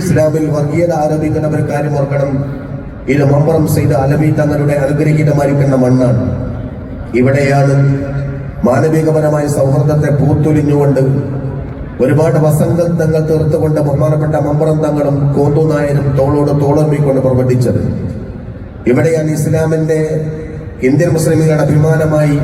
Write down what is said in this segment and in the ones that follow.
ഇസ്ലാമിൽ വർഗീയത ആരോപിക്കുന്ന ഒരു കാര്യം ഓർക്കണം. ഇത് മമ്പറം ചെയ്ത അലമി തങ്ങളുടെ അനുഗ്രഹീതമായിരിക്കുന്ന മണ്ണാണ്. ഇവിടെയാണ് മാനവികപരമായ സൗഹൃദത്തെ പൂത്തൊലിഞ്ഞുകൊണ്ട് ഒരുപാട് വസന്തങ്ങൾ തീർത്തുകൊണ്ട് ബഹുമാനപ്പെട്ട മമ്പറം തങ്ങളും കോന്തു നായരും തോളോട് തോളമ്മിക്കൊണ്ട് പ്രവർത്തിച്ചത്. ഇവിടെയാണ് ഇസ്ലാമിന്റെ ഇന്ത്യൻ മുസ്ലിമുകളുടെ അഭിമാനമായി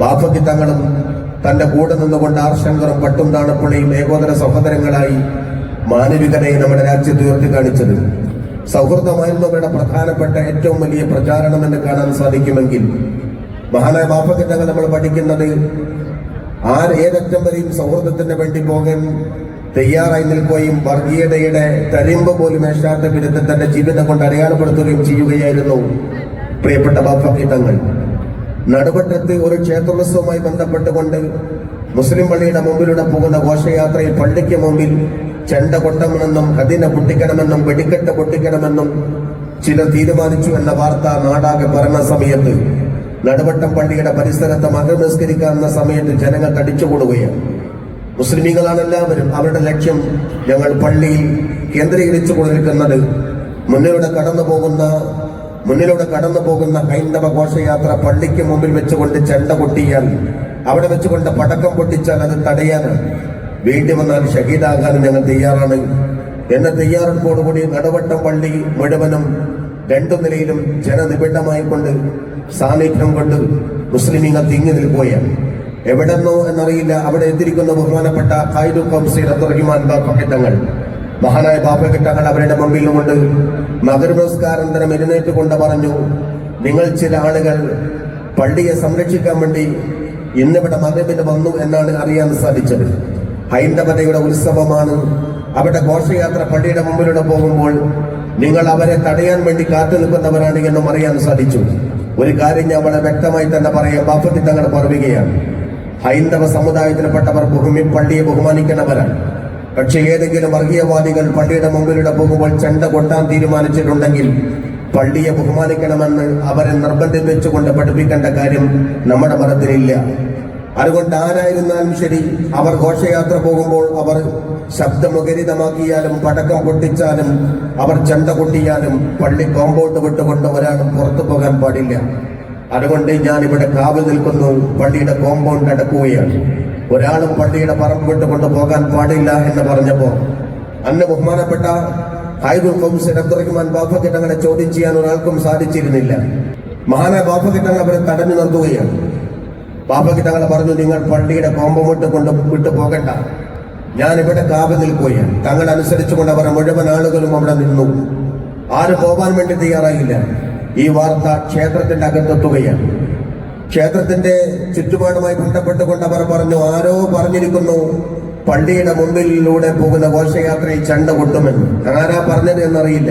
ബാഫക്കി തങ്ങളും തന്റെ കൂടെ നിന്നുകൊണ്ട് ആർശങ്കറും പട്ടും താണപ്പുള്ളിയും ഏകോദര സഹോദരങ്ങളായി മാനവികതയെ നമ്മുടെ രാജ്യത്ത് ഉയർത്തി കാണിച്ചത്. സൗഹൃദമായിരുന്നു അവരുടെ പ്രധാനപ്പെട്ട ഏറ്റവും വലിയ പ്രചാരണം എന്ന് കാണാൻ സാധിക്കുമെങ്കിൽ മഹാനായ തങ്ങൾ നമ്മൾ പഠിക്കുന്നത് ആര് ഏതറ്റം വരെയും സൗഹൃദത്തിന് വേണ്ടി പോകാൻ തയ്യാറായി നിൽക്കുകയും വർഗീയതയുടെ തരിമ്പ് പോലും ഏഷ്യാത്ത വിധത്തിൽ തന്റെ ജീവിതം കൊണ്ട് അടയാളപ്പെടുത്തുകയും ചെയ്യുകയായിരുന്നു പ്രിയപ്പെട്ട ബാപ്പക്കിത്തങ്ങൾ തങ്ങൾ. നടുവട്ടത്ത് ഒരു ക്ഷേത്രോത്സവവുമായി ബന്ധപ്പെട്ടുകൊണ്ട് മുസ്ലിം പള്ളിയുടെ മുമ്പിലൂടെ പോകുന്ന ഘോഷയാത്രയിൽ പള്ളിക്ക് മുമ്പിൽ ചെണ്ട കൊട്ടണമെന്നും കതിന പൊട്ടിക്കണമെന്നും വെടിക്കെട്ട് പൊട്ടിക്കണമെന്നും ചിലർ തീരുമാനിച്ചു എന്ന വാർത്ത നാടാകെ പറഞ്ഞ സമയത്ത് നടുവട്ടം പള്ളിയുടെ പരിസരത്ത് മകർ നിസ്കരിക്കാവുന്ന സമയത്ത് ജനങ്ങൾ തടിച്ചുകൂടുകയാണ്. മുസ്ലിമീങ്ങളാണ് എല്ലാവരും അവരുടെ ലക്ഷ്യം ഞങ്ങൾ പള്ളിയിൽ കേന്ദ്രീകരിച്ചു കൊണ്ടിരിക്കുന്നത് മുന്നിലൂടെ കടന്നു പോകുന്ന മുന്നിലൂടെ കടന്നു പോകുന്ന ഹൈന്ദവ ഘോഷയാത്ര പള്ളിക്ക് മുമ്പിൽ വെച്ചുകൊണ്ട് ചെണ്ട കൊട്ടിയാൽ അവിടെ വെച്ചുകൊണ്ട് പടക്കം പൊട്ടിച്ചാൽ അത് തടയാനാണ്. വീട്ടിൽ വന്നാൽ ഷഹീദാകാനും ഞങ്ങൾ തയ്യാറാണ്. എന്ന തയ്യാറെടുപ്പോടുകൂടി നടവട്ടം പള്ളി മുഴുവനും രണ്ടു നിലയിലും ജനനിബിഡമായി കൊണ്ട് സാന്നിധ്യം കൊണ്ട് മുസ്ലിമീങ്ങൾ തിങ്ങി നിൽക്കുകയാണ്. എവിടെന്നോ എന്നറിയില്ല അവിടെ എത്തിരിക്കുന്ന ബഹുമാനപ്പെട്ട ഖായിദു കൗൺസിൽ അബ്ദുറഹിമാൻ ബാപ്പക്കെട്ടങ്ങൾ മഹാനായ ബാപ്പക്കെട്ടങ്ങൾ അവരുടെ മുമ്പിലുമുണ്ട് കൊണ്ട് മകരപുരസ്കാരാനന്തരം എഴുന്നേറ്റ് കൊണ്ട് പറഞ്ഞു നിങ്ങൾ ചില ആളുകൾ പള്ളിയെ സംരക്ഷിക്കാൻ വേണ്ടി ഇന്നിവിടെ മകരബിന് വന്നു എന്നാണ് അറിയാൻ സാധിച്ചത്. ഹൈന്ദവതയുടെ ഉത്സവമാണ്. അവരുടെ ഘോഷയാത്ര പള്ളിയുടെ മുമ്പിലൂടെ പോകുമ്പോൾ നിങ്ങൾ അവരെ തടയാൻ വേണ്ടി കാത്തു നിൽക്കുന്നവരാണ് എന്നും അറിയാൻ സാധിച്ചു. ഒരു കാര്യം ഞാൻ വളരെ വ്യക്തമായി തന്നെ പറയാം. ബാപ്പത്തി തങ്ങൾ പറയുകയാണ് ഹൈന്ദവ സമുദായത്തിൽപ്പെട്ടവർ ഭൂമി പള്ളിയെ ബഹുമാനിക്കുന്നവരാണ്. പക്ഷെ ഏതെങ്കിലും വർഗീയവാദികൾ പള്ളിയുടെ മുമ്പിലൂടെ പോകുമ്പോൾ ചെണ്ട കൊട്ടാൻ തീരുമാനിച്ചിട്ടുണ്ടെങ്കിൽ പള്ളിയെ ബഹുമാനിക്കണമെന്ന് അവരെ നിർബന്ധിപ്പിച്ചുകൊണ്ട് പഠിപ്പിക്കേണ്ട കാര്യം നമ്മുടെ മതത്തിലില്ല. അതുകൊണ്ട് ആരായിരുന്നാലും ശരി അവർ ഘോഷയാത്ര പോകുമ്പോൾ അവർ ശബ്ദമുഖരിതമാക്കിയാലും പടക്കം പൊട്ടിച്ചാലും അവർ ചെണ്ട കൊട്ടിയാലും പള്ളി കോമ്പൗണ്ട് വിട്ടുകൊണ്ട് ഒരാളും പുറത്തു പോകാൻ പാടില്ല. അതുകൊണ്ട് ഞാൻ ഇവിടെ കാവൽ നിൽക്കുന്നു പള്ളിയുടെ കോമ്പൗണ്ട് അടക്കുകയാണ്. ഒരാളും പള്ളിയുടെ പറമ്പ് വിട്ടുകൊണ്ട് പോകാൻ പാടില്ല എന്ന് പറഞ്ഞപ്പോൾ അന്ന് ബഹുമാനപ്പെട്ട ഹൈദുൽ കൗൺസിൽ അബ്ദുറഹ്മാൻ ബാഫക്കിട്ടങ്ങളെ ചോദ്യം ചെയ്യാൻ ഒരാൾക്കും സാധിച്ചിരുന്നില്ല. മഹാനായ ബാഫക്കിട്ടങ്ങൾ അവരെ തടഞ്ഞു നിർത്തുകയാണ്. ബാബയ്ക്ക് തങ്ങളെ പറഞ്ഞു നിങ്ങൾ പള്ളിയുടെ കോമ്പൗണ്ട് കൊണ്ട് വിട്ടു പോകണ്ട. ഞാൻ ഇവിടെ കാവ് നിൽക്കുകയാണ് തങ്ങൾ അനുസരിച്ചുകൊണ്ട് അവർ മുഴുവൻ ആളുകളും അവിടെ നിന്നു. ആരും പോകാൻ വേണ്ടി തയ്യാറായില്ല. ഈ വാർത്ത ക്ഷേത്രത്തിന്റെ അകത്തെത്തുകയാണ്. ക്ഷേത്രത്തിന്റെ ചുറ്റുപാടുമായി ബന്ധപ്പെട്ടുകൊണ്ട് അവർ പറഞ്ഞു ആരോ പറഞ്ഞിരിക്കുന്നു പള്ളിയുടെ മുമ്പിലൂടെ പോകുന്ന ഘോഷയാത്രയിൽ ചണ്ട കൊട്ടുമെന്ന്. ആരാ പറഞ്ഞത് എന്നറിയില്ല.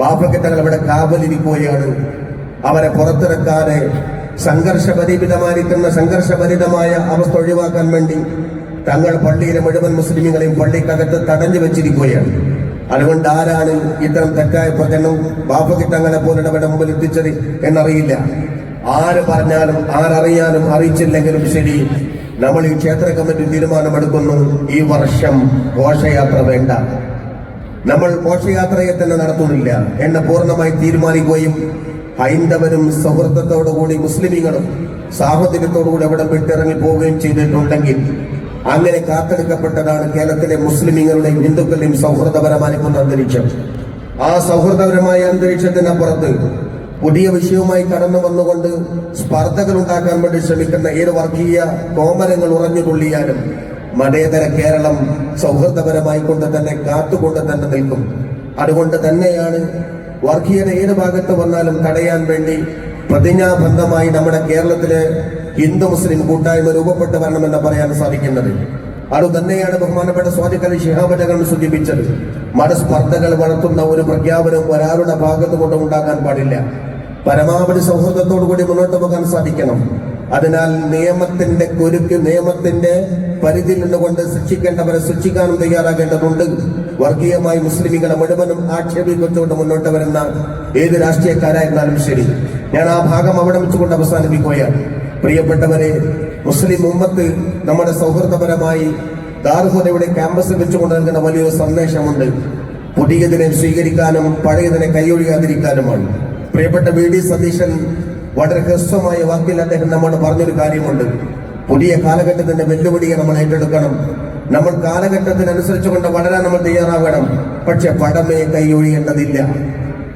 പാപ്പക്കെ തങ്ങൾ ഇവിടെ കാവലിരിക്കുകയാണ് അവരെ പുറത്തിറക്കാതെ സംഘർഷപരിമിതമായിരിക്കുന്ന സംഘർഷഭരിതമായ അവസ്ഥ ഒഴിവാക്കാൻ വേണ്ടി തങ്ങൾ പള്ളിയിലെ മുഴുവൻ മുസ്ലിമുകളെയും പള്ളിക്കകത്ത് തടഞ്ഞു വെച്ചിരിക്കുകയാണ്. അതുകൊണ്ട് ആരാണ് ഇത്തരം തെറ്റായ പ്രചരണം ബാപ്പയ്ക്ക് തങ്ങളെ പോലുള്ളവരുടെ മുമ്പിൽ എത്തിച്ചത് എന്നറിയില്ല. ആര് പറഞ്ഞാലും ആരറിയാനും അറിയിച്ചില്ലെങ്കിലും ശരി നമ്മൾ ഈ ക്ഷേത്ര കമ്മിറ്റി തീരുമാനമെടുക്കുന്നു. ഈ വർഷം ഘോഷയാത്ര വേണ്ട. നമ്മൾ ഘോഷയാത്രയെ തന്നെ നടത്തുന്നില്ല. എന്ന് പൂർണമായി തീരുമാനിക്കുകയും ഹൈന്ദവരും സൗഹൃദത്തോടുകൂടി മുസ്ലിമീങ്ങളും സാഹോദര്യത്തോടുകൂടി അവിടെ വിട്ടിറങ്ങി പോവുകയും ചെയ്തിട്ടുണ്ടെങ്കിൽ അങ്ങനെ കാത്തെടുക്കപ്പെട്ടതാണ് കേരളത്തിലെ മുസ്ലിമീങ്ങളുടെയും ഹിന്ദുക്കളുടെയും സൗഹൃദപരമായിരിക്കുന്ന അന്തരീക്ഷം ആ സൗഹൃദപരമായ അന്തരീക്ഷത്തിനപ്പുറത്ത് പുതിയ വിഷയവുമായി കടന്നു വന്നുകൊണ്ട് സ്പർദ്ധകൾ ഉണ്ടാക്കാൻ വേണ്ടി ശ്രമിക്കുന്ന ഏത് വർഗീയ കോമരങ്ങൾ ഉറഞ്ഞു തുള്ളിയാലും മതേതര കേരളം സൗഹൃദപരമായി കൊണ്ട് തന്നെ കാത്തുകൊണ്ട് തന്നെ നിൽക്കും. അതുകൊണ്ട് തന്നെയാണ് വർഗീയത ഏത് ഭാഗത്ത് വന്നാലും തടയാൻ വേണ്ടി പ്രതിജ്ഞാബദ്ധമായി നമ്മുടെ കേരളത്തിലെ ഹിന്ദു മുസ്ലിം കൂട്ടായ്മ രൂപപ്പെട്ട് വരണമെന്ന് പറയാൻ സാധിക്കുന്നത്. അത് തന്നെയാണ് ബഹുമാനപ്പെട്ട സ്വാതിക്കലി ശിഹാബജകൾ സൂചിപ്പിച്ചത്. മതസ്പർദ്ധകൾ വളർത്തുന്ന ഒരു പ്രഖ്യാപനവും ഒരാളുടെ ഭാഗത്ത് കൊണ്ടും ഉണ്ടാക്കാൻ പാടില്ല. പരമാവധി സൗഹൃദത്തോടു കൂടി മുന്നോട്ട് പോകാൻ സാധിക്കണം. അതിനാൽ നിയമത്തിന്റെ കുരുക്ക് നിയമത്തിന്റെ പരിധിയിൽ നിന്നുകൊണ്ട് ശിക്ഷിക്കേണ്ടവരെ ശിക്ഷിക്കാനും തയ്യാറാകേണ്ടതുണ്ട്. വർഗീയമായി മുസ്ലിമികളെ മുഴുവനും ആക്ഷേപിച്ചുകൊണ്ട് മുന്നോട്ട് വരുന്ന ഏത് രാഷ്ട്രീയക്കാരായിരുന്നാലും ശരി. ഞാൻ ആ ഭാഗം അവിടെ വെച്ചുകൊണ്ട് അവസാനിപ്പിക്കുകയാണ്. പ്രിയപ്പെട്ടവരെ മുസ്ലിം ഉമ്മത്ത് നമ്മുടെ സൗഹൃദപരമായി ദാർഹുദയുടെ ക്യാമ്പസിൽ വെച്ചുകൊണ്ട് നൽകുന്ന വലിയൊരു സന്ദേശമുണ്ട്. പുതിയതിനെ സ്വീകരിക്കാനും പഴയതിനെ കൈയൊഴിയാതിരിക്കാനുമാണ്. പ്രിയപ്പെട്ട വി. ഡി. സതീശൻ വളരെ ഹ്രസ്വമായ വാക്കിൽ അദ്ദേഹം നമ്മോട് പറഞ്ഞൊരു കാര്യമുണ്ട്. പുതിയ കാലഘട്ടത്തിന്റെ വെല്ലുവിളിയെ നമ്മൾ ഏറ്റെടുക്കണം. നമ്മൾ കാലഘട്ടത്തിനനുസരിച്ചുകൊണ്ട് വളരാൻ നമ്മൾ തയ്യാറാകണം. പക്ഷെ പടമേ കൈയൊഴിയേണ്ടതില്ല.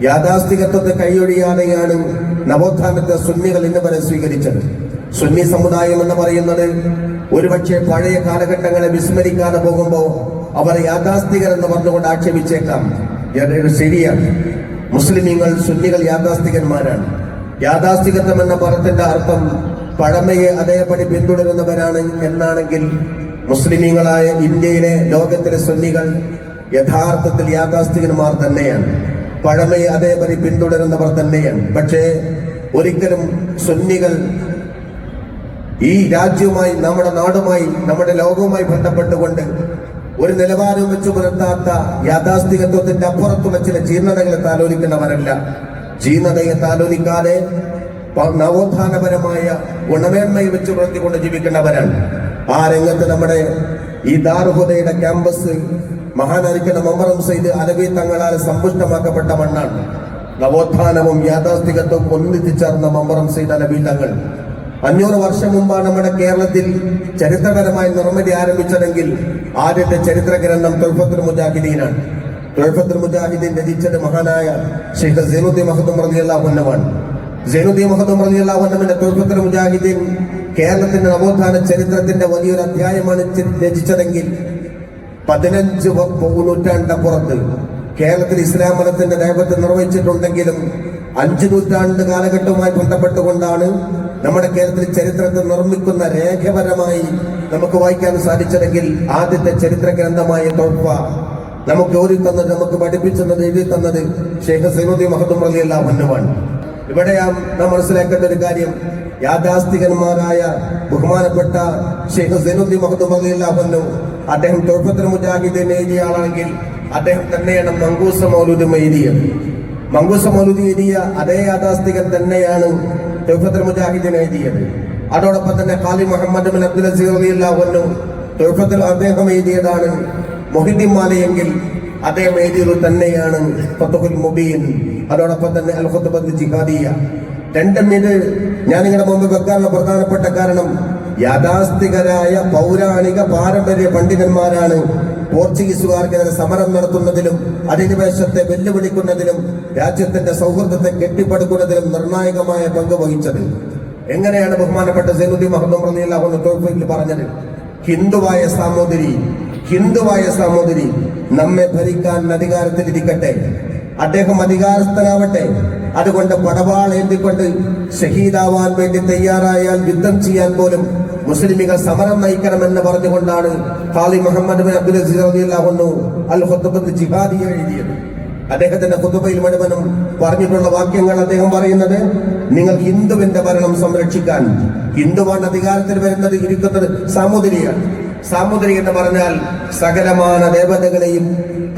യാഥാസ്ഥികത്വത്തെ കൈയൊഴിയാതെയാണ് നവോത്ഥാനത്തെ സുന്നികൾ ഇന്ന് വരെ സ്വീകരിച്ചത്. സുന്നി സമുദായം എന്ന് പറയുന്നത് ഒരുപക്ഷെ പഴയ കാലഘട്ടങ്ങളെ വിസ്മരിക്കാതെ പോകുമ്പോൾ അവർ യാഥാസ്ഥികർ എന്ന് പറഞ്ഞുകൊണ്ട് ആക്ഷേപിച്ചേക്കാം. ശരിയാണ്. മുസ്ലിമീങ്ങൾ സുന്നികൾ യാഥാസ്ഥികന്മാരാണ്. യാഥാസ്ഥികത്വം എന്ന പദത്തിന്റെ അർത്ഥം പഴമയെ അതേപടി പിന്തുടരുന്നവരാണ് എന്നാണെങ്കിൽ മുസ്ലിമീങ്ങളായ ഇന്ത്യയിലെ ലോകത്തിലെ സുന്നികൾ യഥാർത്ഥത്തിൽ യാഥാസ്ഥികന്മാർ തന്നെയാണ്. പഴമയെ അതേപടി പിന്തുടരുന്നവർ തന്നെയാണ്. പക്ഷേ ഒരിക്കലും സുന്നികൾ ഈ രാജ്യവുമായി നമ്മുടെ നാടുമായി നമ്മുടെ ലോകവുമായി ബന്ധപ്പെട്ടുകൊണ്ട് ഒരു നിലവാരവും വെച്ച് പുലർത്താത്ത യാഥാസ്ഥികത്വത്തിന്റെ അപ്പുറത്തുള്ള ചില ജീർണതകളെ താലോലിക്കുന്നവരല്ല ജീർണതയെ താലോലിക്കാതെ നവോത്ഥാനപരമായ ഗുണമേന്മയെ വെച്ച് പുലർത്തിക്കൊണ്ട് ജീവിക്കുന്നവരാണ് ആ രംഗത്ത് നമ്മുടെ ഈ ദാർഹുദയുടെ ക്യാമ്പസ് മഹാനാരിക്കുന്ന മമ്പറം സെയ്ത് അലവി തങ്ങളാൽ സമ്പുഷ്ടമാക്കപ്പെട്ട മണ്ണാണ്. നവോത്ഥാനവും യാഥാസ്ഥികത്വവും ഒന്നിത്തിച്ചേർന്ന മമ്പറം സെയ്ത് അലവി തങ്ങൾ. അഞ്ഞൂറ് വർഷം മുമ്പാണ് നമ്മുടെ കേരളത്തിൽ ചരിത്രപരമായി നിർമ്മിതി ആരംഭിച്ചതെങ്കിൽ ആദ്യത്തെ ചരിത്ര ഗ്രന്ഥം തൊൽഫത്തുൽ മുജാഹിദീനാണ്. മുജാഹിദീൻ രചിച്ചത് മഹാനായ ഷെയ്ഖ് സൈനുദ്ദീൻ മഹദും റളിയല്ലാഹുവിനുമാണ് സൈനുദ്ദീൻ മഹദും റളിയല്ലാഹുവിന്റെ തൊൽഫത്തുൽ മുജാഹിദീൻ കേരളത്തിന്റെ നവോത്ഥാന ചരിത്രത്തിന്റെ വലിയൊരു അധ്യായമാണ് രചിച്ചതെങ്കിൽ പതിനഞ്ച് നൂറ്റാണ്ടപ്പുറത്ത് കേരളത്തിൽ ഇസ്ലാം മതത്തിന്റെ ദൈവത്തെ നിർവഹിച്ചിട്ടുണ്ടെങ്കിലും അഞ്ചു നൂറ്റാണ്ട് കാലഘട്ടവുമായി ബന്ധപ്പെട്ടുകൊണ്ടാണ് നമ്മുടെ കേരളത്തിൽ ചരിത്രത്തെ നിർമ്മിക്കുന്ന രേഖപരമായി നമുക്ക് വായിക്കാൻ സാധിച്ചതെങ്കിൽ ആദ്യത്തെ ചരിത്ര ഗ്രന്ഥമായ തോൽപ്പ നമുക്ക് ഓരി തന്നത് നമുക്ക് പഠിപ്പിച്ചത് എഴുതി തന്നത് ഷെയ്ഖ് സൈനുദ്ദീൻ മഹദും അലി മന്നുമാണ് ഇവിടെ നാം മനസ്സിലാക്കേണ്ട ഒരു കാര്യം. യാഥാസ്ഥികന്മാരായ ബഹുമാനപ്പെട്ട ഷെയ്ഖ് സൈനുദ്ദീൻ മഹദും അലി വന്നു. അദ്ദേഹം തൊഴുപ്പത്തിന് മുജാഹിദീൻ എഴുതിയ ആളാണെങ്കിൽ അദ്ദേഹം തന്നെയാണ് മങ്കൂസ മൗലൂദും എഴുതിയത്. മങ്കൂസ മൗലൂദി എഴുതിയ അതേ യാഥാസ്ഥികൻ തന്നെയാണ് തൊഴുപ്പത്തിന് മുജാഹിദീൻ എഴുതിയത്. അതോടൊപ്പം തന്നെ ഖാലി മുഹമ്മദ് അബ്ദുൽ അസീർ അലിയല്ലാഹുന്നു തൊഴുപ്പത്തിൽ അദ്ദേഹം എഴുതിയതാണ് മൊഹിദ്ദീൻ മാലയെങ്കിൽ അദ്ദേഹം എഴുതിയത് തന്നെയാണ് മുബീൻ. അതോടൊപ്പം തന്നെ അൽ ജിഹാദിയ. രണ്ടും ഇത് ഞാൻ നിങ്ങളുടെ മുമ്പ് വെക്കാനുള്ള പ്രധാനപ്പെട്ട കാരണം യാഥാസ്ഥികരായ പൗരാണിക പാരമ്പര്യ പണ്ഡിതന്മാരാണ് പോർച്ചുഗീസുകാർക്കെതിരെ സമരം നടത്തുന്നതിലും അധിനിവേശത്തെ വെല്ലുവിളിക്കുന്നതിലും രാജ്യത്തിന്റെ സൗഹൃദത്തെ കെട്ടിപ്പടുക്കുന്നതിലും നിർണായകമായ പങ്ക് വഹിച്ചത്. എങ്ങനെയാണ് ബഹുമാനപ്പെട്ട സൈനുദ്ദീൻ മഹദൂം റളിയല്ലാഹു തോഫിൽ പറഞ്ഞത്? ഹിന്ദുവായ സാമൂതിരി ഹിന്ദുവായ സഹോദരി നമ്മെ ഭരിക്കാൻ അധികാരത്തിലിരിക്കട്ടെ അദ്ദേഹം അധികാരസ്ഥനാവട്ടെ. അതുകൊണ്ട് പടവാൾ ഏന്തിക്കൊണ്ട് ഷഹീദാവാൻ വേണ്ടി തയ്യാറായാൽ യുദ്ധം ചെയ്യാൻ പോലും മുസ്ലിമികൾ സമരം നയിക്കണമെന്ന് പറഞ്ഞുകൊണ്ടാണ് ഖാലി മുഹമ്മദ് അബ്ദുൽ അൽ എഴുതിയത്. അദ്ദേഹത്തിന്റെ ഖുതുബയിൽ മുഴുവനും പറഞ്ഞിട്ടുള്ള വാക്യങ്ങൾ അദ്ദേഹം പറയുന്നത് നിങ്ങൾ ഹിന്ദുവിന്റെ ഭരണം സംരക്ഷിക്കാൻ ഹിന്ദുവാണ് അധികാരത്തിൽ വരുന്നത് ഇരിക്കുന്നത് സാമൂതിരിയാണ്. സാമൂതിരി എന്ന് പറഞ്ഞാൽ സകലമാന ദേവതകളെയും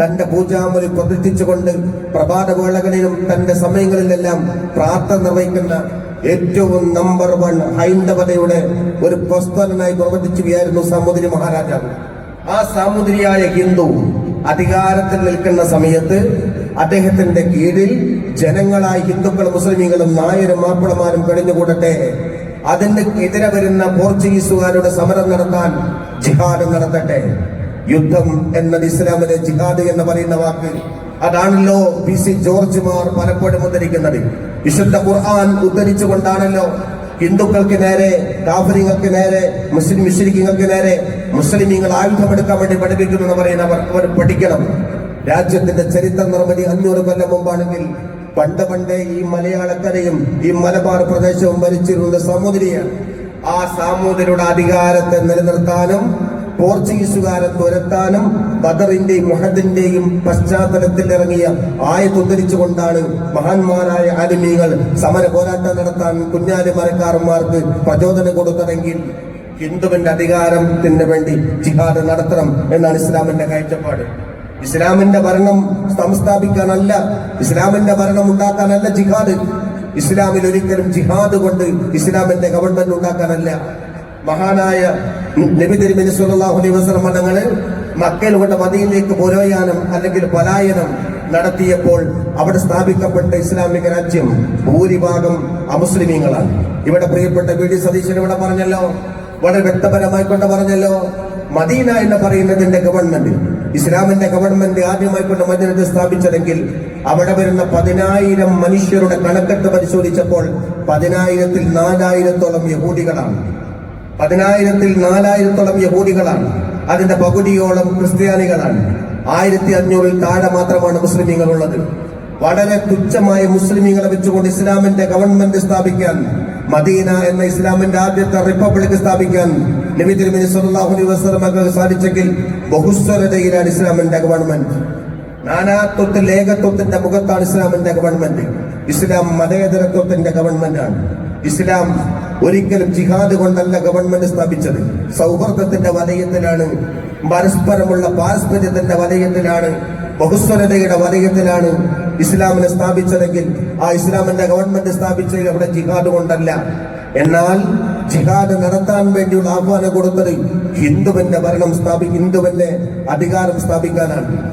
തന്റെ പൂജാമുറി പ്രതിഷ്ഠിച്ചുകൊണ്ട് പ്രഭാതവേളകളിലും തന്റെ സമയങ്ങളിലെല്ലാം പ്രാർത്ഥന നിർവഹിക്കുന്ന ഏറ്റവും നമ്പർ വൺ ഹൈന്ദവതയുടെ ഒരു പ്രസ്തനായി പ്രവർത്തിക്കുകയായിരുന്നു സാമുദ്രി മഹാരാജാവ്. ആ സാമുദ്രിയായ ഹിന്ദു അധികാരത്തിൽ നിൽക്കുന്ന സമയത്ത് അദ്ദേഹത്തിന്റെ കീഴിൽ ജനങ്ങളായി ഹിന്ദുക്കളും മുസ്ലിമീങ്ങളും നായരും മാപ്പിളമാരും കഴിഞ്ഞുകൂടട്ടെ. അതിന് എതിരെ വരുന്ന പോർച്ചുഗീസുകാരുടെ സമരം നടത്താൻ ജിഹാദ് നടത്തട്ടെ. യുദ്ധം എന്നത് ഇസ്ലാമിലെ ജിഹാദ് എന്ന് പറയുന്ന വാക്ക്. അതാണല്ലോ പി സി ജോർജ് മാർ പലപ്പോഴും ഉദ്ധരിക്കുന്നത്. വിശുദ്ധ ഖുർആൻ ഉദ്ധരിച്ചുകൊണ്ടാണല്ലോ ഹിന്ദുക്കൾക്ക് നേരെ കാഫരിങ്ങൾക്ക് നേരെ മുസ്ലിം മുസ്ലിങ്ങൾക്ക് നേരെ മുസ്ലിമീങ്ങൾ ആയുധമെടുക്കാൻ വേണ്ടി പഠിപ്പിക്കുന്നു എന്ന് പറയുന്നവർ അവർ പഠിക്കണം. രാജ്യത്തിന്റെ ചരിത്ര നിർമ്മിതി അഞ്ഞൂറ് കൊല്ലം മുമ്പാണെങ്കിൽ പണ്ട് പണ്ടേ ഈ മലയാളക്കരയും ഈ മലബാർ പ്രദേശവും ഭരിച്ചിരുന്ന സാമൂതിരിയാണ് ആ സാമൂതിരിയുടെ അധികാരത്തെ നിലനിർത്താനും പോർച്ചുഗീസുകാരെ തുരത്താനും ബദറിന്റെയും മുഹദിന്റെയും പശ്ചാത്തലത്തിൽ ഇറങ്ങിയ ആയതുദ്ധരിച്ചുകൊണ്ടാണ് മഹാന്മാരായ ആലിമീകൾ സമര പോരാട്ടം നടത്താൻ കുഞ്ഞാലി മരക്കാരന്മാർക്ക് പ്രചോദനം കൊടുത്തതെങ്കിൽ ഹിന്ദുവിന്റെ അധികാരത്തിന് വേണ്ടി ജിഹാദ് നടത്തണം എന്നാണ് ഇസ്ലാമിന്റെ കാഴ്ചപ്പാട്. ഇസ്ലാമിന്റെ ഭരണം സംസ്ഥാപിക്കാനല്ല ഇസ്ലാമിന്റെ ഭരണം ഉണ്ടാക്കാനല്ല ജിഹാദ്. ഇസ്ലാമിൽ ഒരിക്കലും ജിഹാദ് കൊണ്ട് ഇസ്ലാമിന്റെ ഗവൺമെന്റ് ഉണ്ടാക്കാനല്ല. മഹാനായ നബി തിരുമേനി അലൈഹി വസല്ലം തങ്ങൾ മക്കയിൽ കൊണ്ട് മതിയിലേക്ക് പുരോയാനം അല്ലെങ്കിൽ പലായനം നടത്തിയപ്പോൾ അവിടെ സ്ഥാപിക്കപ്പെട്ട ഇസ്ലാമിക രാജ്യം ഭൂരിഭാഗം അമുസ്ലിമീങ്ങളാണ്. ഇവിടെ പ്രിയപ്പെട്ട വി ഡി സതീശൻ ഇവിടെ പറഞ്ഞല്ലോ വളരെ വ്യക്തപരമായിക്കൊണ്ട് പറഞ്ഞല്ലോ മദീന എന്ന് പറയുന്നതിന്റെ ഗവൺമെന്റ് ഇസ്ലാമിന്റെ ഗവൺമെന്റ് ആദ്യമായി കൊണ്ട് മദിനത്ത് സ്ഥാപിച്ചതെങ്കിൽ അവിടെ വരുന്ന പതിനായിരം മനുഷ്യരുടെ കണക്കെട്ട് പരിശോധിച്ചപ്പോൾ പതിനായിരത്തിൽ നാലായിരത്തോളം യഹൂദികളാണ്. പതിനായിരത്തിൽ നാലായിരത്തോളം യഹൂദികളാണ്. അതിന്റെ പകുതിയോളം ക്രിസ്ത്യാനികളാണ്. ആയിരത്തി അഞ്ഞൂറിൽ താഴെ മാത്രമാണ് മുസ്ലിമീങ്ങൾ ഉള്ളത് വളരെ തുച്ഛമായ മുസ്ലിമീങ്ങളെ വെച്ചുകൊണ്ട് ഇസ്ലാമിന്റെ ഗവൺമെന്റ് സ്ഥാപിക്കാൻ മദീന എന്ന ഇസ്ലാമിന്റെ ആദ്യത്തെ റിപ്പബ്ലിക് സ്ഥാപിക്കാൻ നബി തിരുമേനി സല്ലല്ലാഹു അലൈഹി വസല്ലമക്ക് സാധിച്ചെങ്കിൽ ബഹുസ്വരതയിലാണ് ഇസ്ലാമിന്റെ ഗവൺമെന്റ് നാനാത്വത്തിൽ ഏകത്വത്തിന്റെ മുഖത്താണ് ഇസ്ലാമിന്റെ ഗവൺമെന്റ് ഇസ്ലാം മതേതരത്വത്തിന്റെ ഗവൺമെന്റാണ് ഇസ്ലാം ഒരിക്കലും ജിഹാദ് കൊണ്ടല്ല ഗവൺമെന്റ് സ്ഥാപിച്ചത്. സൗഹൃദത്തിന്റെ വലയത്തിലാണ് പരസ്പരമുള്ള പാരസ്പര്യത്തിന്റെ വലയത്തിലാണ് ബഹുസ്വരതയുടെ വലയത്തിലാണ് ഇസ്ലാമിനെ സ്ഥാപിച്ചതെങ്കിൽ ആ ഇസ്ലാമിന്റെ ഗവൺമെന്റ് സ്ഥാപിച്ചത് അവിടെ ജിഹാദ് കൊണ്ടല്ല. എന്നാൽ ജിഹാദ് നടത്താൻ വേണ്ടിയുള്ള ആഹ്വാനം കൊടുത്തത് ഹിന്ദുവിന്റെ ഭരണം സ്ഥാപി ഹിന്ദുവിന്റെ അധികാരം സ്ഥാപിക്കാനാണ്.